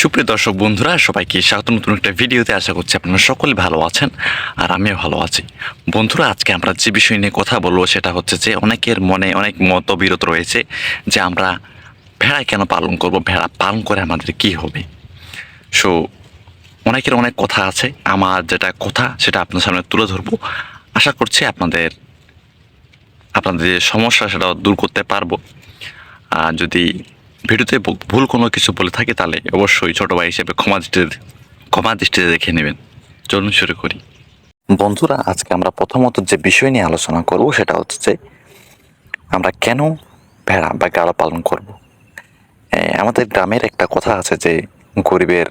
সুপ্রিয় দর্শক বন্ধুরা, সবাইকে স্বাগত। নতুন একটা ভিডিওতে আশা করছি আপনারা সকলে ভালো আছেন আর আমিও ভালো আছি। বন্ধুরা, আজকে আমরা যে বিষয় নিয়ে কথা বলব সেটা হচ্ছে যে অনেকের মনে অনেক মতবিরোধ রয়েছে যে আমরা ভেড়া কেন পালন করব, ভেড়া পালন করে আমাদের কি হবে? সো অনেকের অনেক কথা আছে, আমার যেটা কথা সেটা আপনার সামনে তুলে ধরবো। আশা করছি আপনাদের আপনাদের যে সমস্যা সেটা দূর করতে পারব। আর যদি ভিডিওতে ভুল কোনো কিছু বলে থাকে তাহলে অবশ্যই ছোট ভাই হিসেবে ক্ষমা দৃষ্টিতে ক্ষমা দৃষ্টিতে দেখে নেবেন। চলুন শুরু করি। বন্ধুরা, আজকে আমরা প্রথমত যে বিষয় নিয়ে আলোচনা করব সেটা হচ্ছে আমরা কেন ভেড়া বা গাড়া পালন করব? আমাদের গ্রামের একটা কথা আছে যে গরিবের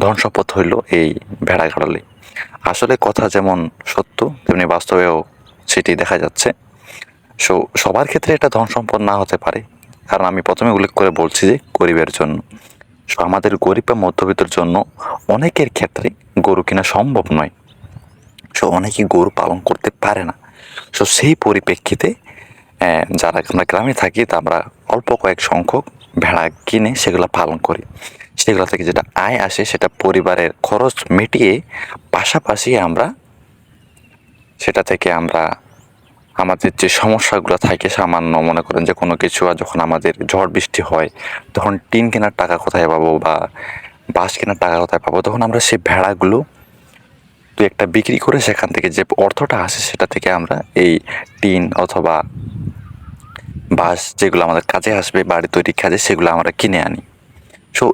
ধন সম্পদ হইল এই ভেড়া গাড়ালে। আসলে কথা যেমন সত্য, তেমনি বাস্তবেও সেটি দেখা যাচ্ছে। সো, সবার ক্ষেত্রে এটা ধন সম্পদ না হতে পারে। কারণ আমি প্রথমে উল্লেখ করে বলছি যে গরিবের জন্য। সো আমাদের গরিব বা মধ্যবিত্তর জন্য অনেকের ক্ষেত্রে গরু কিনা সম্ভব নয়। সো অনেকেই গরু পালন করতে পারে না। সো সেই পরিপ্রেক্ষিতে যারা আমরা গ্রামে থাকি, তা আমরা অল্প কয়েক সংখ্যক ভেড়া কিনে সেগুলো পালন করি। সেগুলো থেকে যেটা আয় আসে, সেটা পরিবারের খরচ মিটিয়ে পাশাপাশি আমরা সেটা থেকে আমরা আমাদের যে সমস্যাগুলো থাকে, সামান্য মনে করেন যে কোনো কিছু, আর যখন আমাদের ঝড় বৃষ্টি হয়, তখন টিন কেনার টাকা কোথায় পাবো বা বাঁশ কেনার টাকা কোথায় পাবো, তখন আমরা সেই ভেড়াগুলো দু একটা বিক্রি করে সেখান থেকে যে অর্থটা আসে সেটা থেকে আমরা এই টিন অথবা বাঁশ যেগুলো আমাদের কাজে আসবে, বাড়ি তৈরি কাজে, সেগুলো আমরা কিনে আনি। So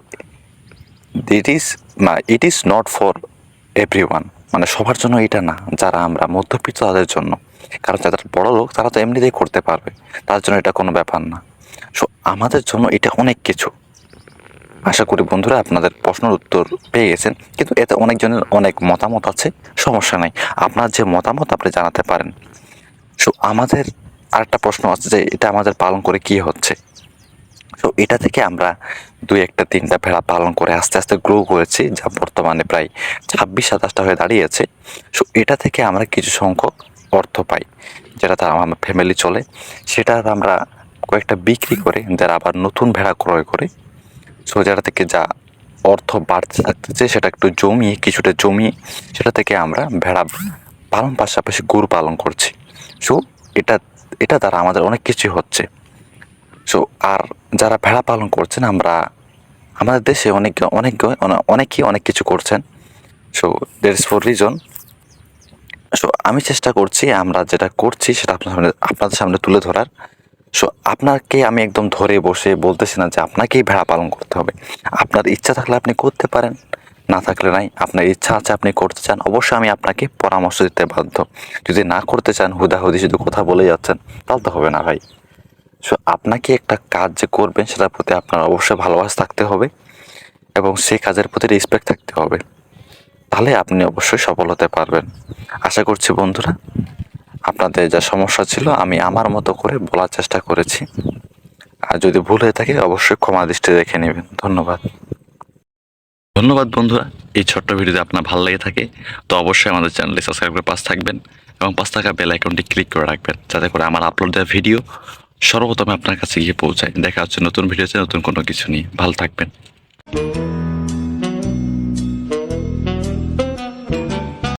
it is it is not for every মানে সবার জন্য এটা না, যারা আমরা মধ্যবিত্ত তাদের জন্য কারণ যারা বড় লোক, তারা তো এমনিতেই করতে পারবে। তার জন্য এটা কোনো ব্যাপার না। সো আমাদের জন্য এটা অনেক কিছু। আশা করি বন্ধুরা আপনাদের প্রশ্নের উত্তর পেয়ে গেছেন, কিন্তু এতে অনেকজনের অনেক মতামত আছে, সমস্যা নেই। আপনার যে মতামত, আপনি জানাতে পারেন। সো আমাদের আরেকটা প্রশ্ন আছে যে, এটা আমাদের পালন করে কি হচ্ছে? সো এটা থেকে আমরা দুই একটা তিনটা ভেড়া পালন করে আস্তে আস্তে গ্রো করেছি, যা বর্তমানে প্রায় ছাব্বিশ সাতাশটা হয়ে দাঁড়িয়েছে সো এটা থেকে আমরা কিছু সংখ্যক অর্থ পাই, যেটা তার আমার ফ্যামিলি চলে, সেটা আমরা কয়েকটা বিক্রি করে, যারা আবার নতুন ভেড়া ক্রয় করে সো যেটা থেকে যা অর্থ বাড়তে থাকতেছে, সেটা একটু জমিয়ে কিছুটা জমিয়ে সেটা থেকে আমরা ভেড়া পালন পাশাপাশি গরু পালন করছি। সো এটা এটা দ্বারা আমাদের অনেক কিছুই হচ্ছে। সো আর যারা ভেড়া পালন করছেন, আমরা, আমাদের দেশে অনেক অনেক অনেকেই অনেক কিছু করছেন। So there is for reason আমি চেষ্টা করছি, আমরা যেটা করছি সেটা আপনার সামনে, আপনাদের সামনে তুলে ধরার। সো আপনাকে আমি একদম ধরে বসে বলতেছি না যে আপনাকেই ভেড়া পালন করতে হবে। আপনার ইচ্ছা থাকলে আপনি করতে পারেন, না থাকলে নাই। আপনার ইচ্ছা আছে আপনি করতে চান, অবশ্যই আমি আপনাকে পরামর্শ দিতে বাধ্য। যদি না করতে চান, হুদাহুদি শুধু কথা বলে যাচ্ছেন, তাহলে তো হবে না ভাই। সো আপনাকে একটা কাজ যে করবেন, সেটার প্রতি আপনার অবশ্যই ভালোবাসা থাকতে হবে এবং সেই কাজের প্রতি রেসপেক্ট থাকতে হবে। তাহলে আপনি অবশ্যই সফল হতে পারবেন। আশা করছি বন্ধুরা, আপনাদের যা সমস্যা ছিল আমি আমার মতো করে বলার চেষ্টা করেছি। আর যদি ভুল হয়ে থাকে অবশ্যই ক্ষমা দৃষ্টি দেখে নেবেন। ধন্যবাদ। ধন্যবাদ বন্ধুরা, এই ছোট্ট ভিডিওতে আপনার ভালো লেগে থাকে তো অবশ্যই আমাদের চ্যানেলে সাবস্ক্রাইব করে পাশ থাকবেন এবং পাশ থাকা বেল আইকনটি ক্লিক করে রাখবেন যাতে করে আমার আপলোড দেওয়া ভিডিও সর্বপ্রথমে আপনার কাছে গিয়ে পৌঁছায়। দেখা হচ্ছে নতুন ভিডিওতে নতুন কোনো কিছু নিয়ে। ভালো থাকবেন।